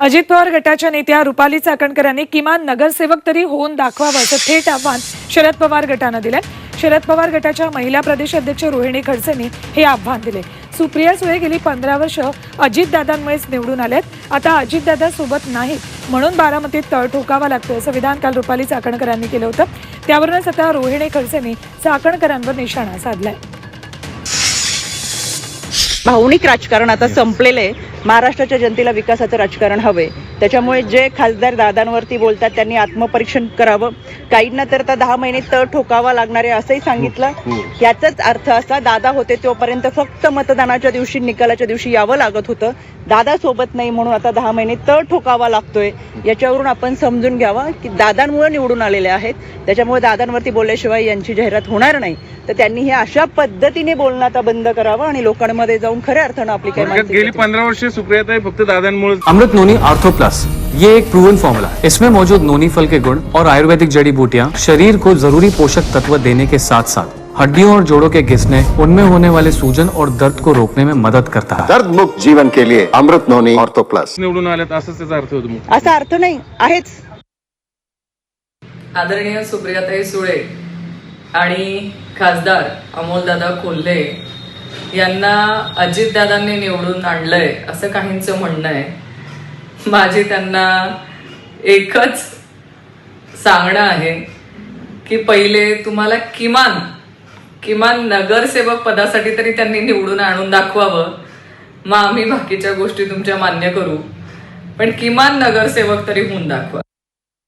अजित पवार गटाच्या नेत्या रुपाली चाकणकर यांनी किमान नगरसेवक तरी होऊन दाखवावं असं थेट आव्हान शरद पवार गटानं दिलंय. शरद पवार गटाच्या महिला प्रदेश अध्यक्ष रोहिणी खडसेंनी हे आव्हान दिले सुप्रिया सुळे गेली पंधरा वर्ष अजितदादांमुळेच निवडून आल्यात आता अजितदादा सोबत नाहीत म्हणून बारामतीत तळ ठोकावा लागतोय असं विधान काल रुपाली चाकणकरांनी केलं होतं. त्यावरूनच आता रोहिणी खडसेंनी चाकणकरांवर निशाणा साधलाय. भावनिक राजकारण आता संपलेलं आहे. महाराष्ट्राच्या जनतेला विकासाचं राजकारण हवंय. त्याच्यामुळे जे खासदार दादांवरती बोलतात त्यांनी आत्मपरीक्षण करावं. काहींना तर आता दहा महिने तळ ठोकावा लागणार आहे असंही सांगितलं. याचाच अर्थ असा दादा होते तोपर्यंत फक्त मतदानाच्या दिवशी निकालाच्या दिवशी यावं लागत होतं. दादा सोबत नाही म्हणून आता दहा महिने तळ ठोकावा लागतोय. याच्यावरून आपण समजून घ्यावा की दादांमुळे निवडून आलेले आहेत. त्याच्यामुळे दादांवरती बोलल्याशिवाय यांची जाहिरात होणार नाही. तर त्यांनी हे अशा पद्धतीने बोलणं आता बंद करावं आणि लोकांमध्ये जाऊन खऱ्या अर्थानं आपली थोडक्यात गेली पंधरा वर्ष सुप्रियाताई फक्त दादांमुळे अमृत नोनी आर्थो प्लस ये एक प्रूवन फॉर्मूला है। इसमें मौजूद नोनी फल के गुण और आयुर्वेदिक जड़ी बूटियाँ शरीर को जरूरी पोषक तत्व देने के साथ साथ हड्डियों और जोड़ों के घिसने उनमें होने वाले सूजन और दर्द को रोकने में मदद करता है। दर्द मुक्त जीवन के लिए अमृत नोनी ऑर्थो प्लस। निवडून आल्यात असंच त्याचा अर्थ होतो मग असा अर्थ नाही आहेच. आदरणीय सुप्रियाताई सुळे आणि खासदार अमोलदादा कोल्हे यांना अजितदादांनी निवडून आणलंय असं काहींचं म्हणणं आहे. माझी त्यांना एकच सांगणं आहे की पहिले तुम्हाला किमान किमान नगरसेवक पदासाठी तरी त्यांनी निवडून आणून दाखवावं. मग आम्ही बाकीच्या गोष्टी तुमच्या मान्य करू. पण किमान नगरसेवक तरी होऊन दाखवा.